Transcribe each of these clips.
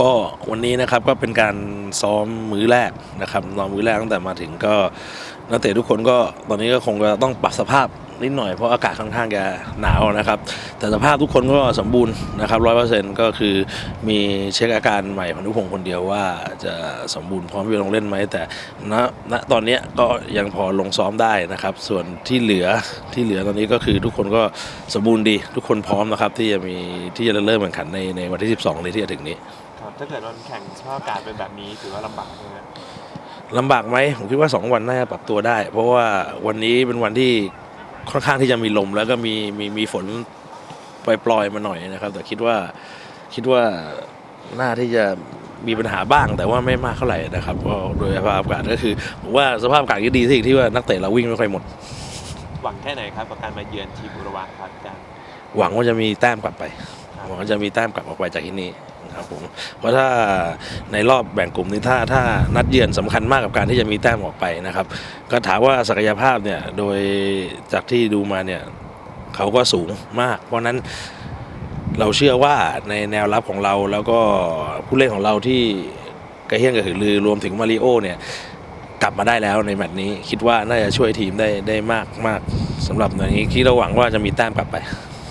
ก็วันนี้นะครับก็เป็นการซ้อมมื้อแรกนะครับนอนมื้อแรกตั้งแต่มาถึงก็นักเตะทุกคนก็ตอนนี้ก็คงจะต้องปรับสภาพนิดหน่อยเพราะอากาศค่อนข้างจะหนาวนะครับ แต่สภาพทุกคนก็สมบูรณ์นะครับร้อยเปอร์เซ็นต์ก็คือมีเช็คอาการใหม่พันธุพงศ์คนเดียวว่าจะสมบูรณ์พร้อมที่จะลงเล่นไหมแต่ณณตอนนี้ก็ยังพอลงซ้อมได้นะครับ ส่วนที่เหลือที่เหลือตอนนี้ก็คือทุกคนก็สมบูรณ์ดี ทุกคนพร้อมนะครับที่จะมีที่จะเริ่มแข่งขันในในวันที่ 12นี้ที่จะถึงนี้ ครับถ้าเกิดวันแข่งสภาพอากาศเป็นแบบนี้ถือว่าลำบากใช่ไหมลำบากไหมผมคิดว่า 2 วันน่าจะปรับตัวได้ เพราะว่าวันนี้เป็นวันที่ค่อนข้างที่จะมีลมแล้วก็มีมีมีฝนปล่อยๆมาหน่อยนะครับ แต่คิดว่าคิดว่าน่าที่จะมีปัญหาบ้างแต่ว่าไม่มากเท่าไหร่นะครับเพราะโดยสภาพอากาศก็คือผมว่าสภาพอากาศก็ดีที่ที่ว่านักเตะเราวิ่งไม่ค่อยหมด หวังแค่ไหนครับกับการมาเยือนทีมอุรวาครับอาจารย์หวังว่าจะมีแต้มกลับไปครับ หวังว่าจะมีแต้มกลับออกไปจากที่นี่นะครับผมเพราะถ้าในรอบแบ่งกลุ่มนี้ถ้าถ้านัดเยือนสำคัญมากกับการที่จะมีแต้มออกไปนะครับ ก็ถามว่าศักยภาพเนี่ยโดยจากที่ดูมาเนี่ยเขาก็สูงมาก เพราะฉะนั้นเราเชื่อว่าในแนวรับของเราแล้วก็ผู้เล่นของเราที่กระเฮี้ยงกระหือรือรวมถึงมาริโอเนี่ยกลับมาได้แล้วในแมตช์นี้ คิดว่าน่าจะช่วยทีมได้ได้มากมากสำหรับในนี้คิดเราหวังว่าจะมีแต้มกลับไป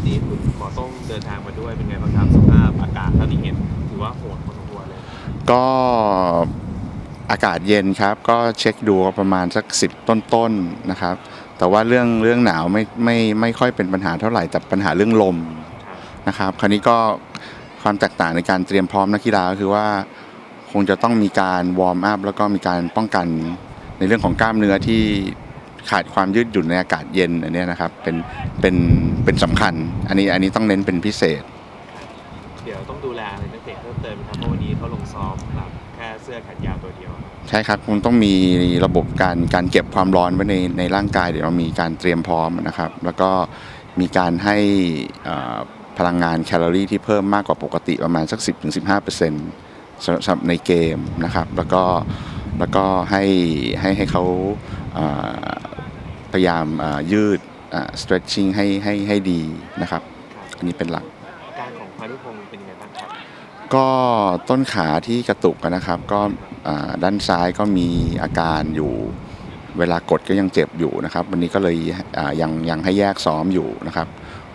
นี่คุณ หมอต้องเดินทางมาด้วยเป็นไงบ้างครับสภาพอากาศเท่าที่เห็นถือว่าโหดพอสมควรเลยก็อากาศเย็นครับ ก็เช็คดูประมาณสักสิบต้นๆนะครับ แต่ว่าเรื่องเรื่องหนาวไม่ไม่ไม่ค่อยเป็นปัญหาเท่าไหร่แต่ปัญหาเรื่องลมนะครับ คราวนี้ก็ความแตกต่างในการเตรียมพร้อมนักกีฬาก็คือว่าคงจะต้องมีการวอร์มอัพแล้วก็มีการป้องกันในเรื่องของกล้ามเนื้อที่ ขาดความยืดหยุ่นในอากาศเย็นอันเนี้ยนะครับเป็นเป็นเป็นสำคัญ อันนี้อันนี้ต้องเน้นเป็นพิเศษ เดี๋ยวต้องดูแลอะไรนักเตะเพิ่มเติมไหมครับเพราะวันนี้เขาลงซ้อมแบบแค่เสื้อแขนยาวตัวเดียว ใช่ครับคงต้องมีระบบการการเก็บความร้อนไว้ในในร่างกาย เดี๋ยวเรามีการเตรียมพร้อมนะครับ แล้วก็มีการให้เอ่อพลังงานแคลอรี่ที่เพิ่มมากกว่าปกติประมาณสัก 10-15%สำหรับสำหรับในเกมนะครับ แล้วก็แล้วก็ให้ให้ให้เขาเอ่อพ ยายามเอ่อยืดอ่า stretching ให้ให้ให้ดีนะครับครับ อันนี้เป็นหลัก อาการของพานุพงศ์เป็นยังไงบ้างครับ ก็ต้นขาที่กระตุกอะนะครับ ก็อ่าด้านซ้ายก็มีอาการอยู่ เวลากดก็ยังเจ็บอยู่นะครับ วันนี้ก็เลยอ่ายังยังให้แยกซ้อมอยู่นะครับ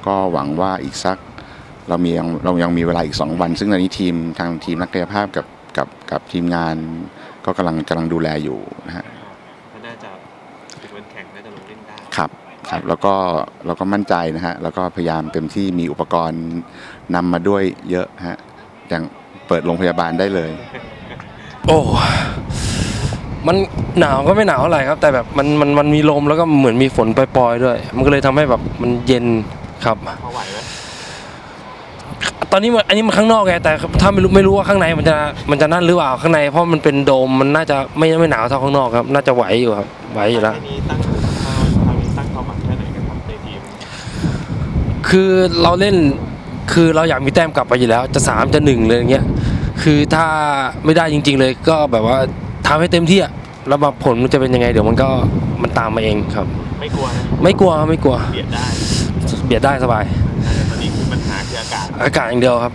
ก็หวังว่าอีกสักเรามียังเรายังมีเวลาอีก 2 วัน ซึ่งตอนนี้ทีมทางทีมนักกายภาพกับกับกับทีมงานก็กำลังกำลังดูแลอยู่นะฮะ ก็น่าจะถึงวันแข่งน่าจะลงเล่นได้ ครับครับแล้วก็เราก็มั่นใจนะฮะแล้วก็พยายามเต็มที่มีอุปกรณ์นำมาด้วยเยอะฮะอย่างเปิดโรงพยาบาลได้เลย โอ้ มันหนาวก็ไม่หนาวเท่าไหร่ครับ แต่แบบมันมันมันมีลมแล้วก็เหมือนมีฝนปล่อยๆด้วย มันก็เลยทำให้แบบมันเย็นครับ พอไหวไหมตอนนี้มันอันนี้มันข้างนอกไงแต่ถ้าไม่รู้ไม่รู้ว่าข้างในมันจะมันจะนั่นหรือเปล่าข้างในเพราะมันเป็นโดมมันน่าจะไม่ไม่หนาวเท่าข้างนอกครับ น่าจะไหวอยู่ครับไหวอยู่แล้วทีนี้ตั้งคราวนี้ตั้งความหวังแค่ไหนกันครับในทีม คือเราเล่นคือเราอยากมีแต้มกลับไปอยู่แล้ว จะสามจะหนึ่งเลยอย่างเงี้ยคือถ้าไม่ได้จริง ๆ เลยก็แบบว่าทำให้เต็มที่อะแล้วแบบผลมันจะเป็นยังไง เดี๋ยวมันก็มันตามมาเองครับ ไม่กลัวนะไม่กลัวครับไม่กลัวเบียดได้เบียดได้สบายแต่ตอนนี้คือปัญหาคืออากาศอากาศอย่างเดียวครับ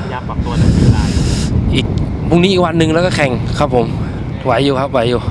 พยายามปรับตัวในเวลาอยู่อีกพรุ่งนี้อีกวันหนึ่งแล้วก็แข่งครับผมไหวอยู่ครับไหวอยู่ค